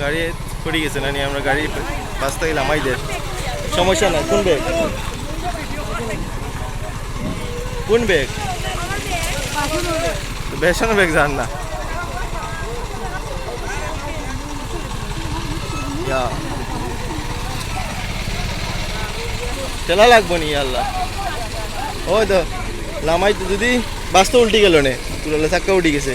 গাড়ি পড়ে গেছে নানি আমরা গাড়ি বাস থেকে নামাই সমস্যা নাই, কোন ব্যাগ কোন ব্যাগ বেসানো ব্যাগ জান না। তেলা লাগবো নি, আল্লাহ। ওই তো লামাই তো যদি বাস তো উল্টি গেল নে তুলালে চাক্কা উঠি গেছে।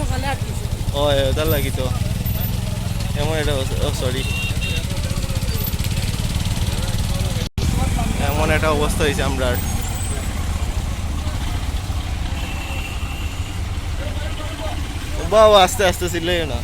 সকালে আটকেছে ও তার লাগি তো। এমন এটা সরি এমন একটা অবস্থা হয়েছে আমরা বাবা, আস্তে আস্তে ছিল না।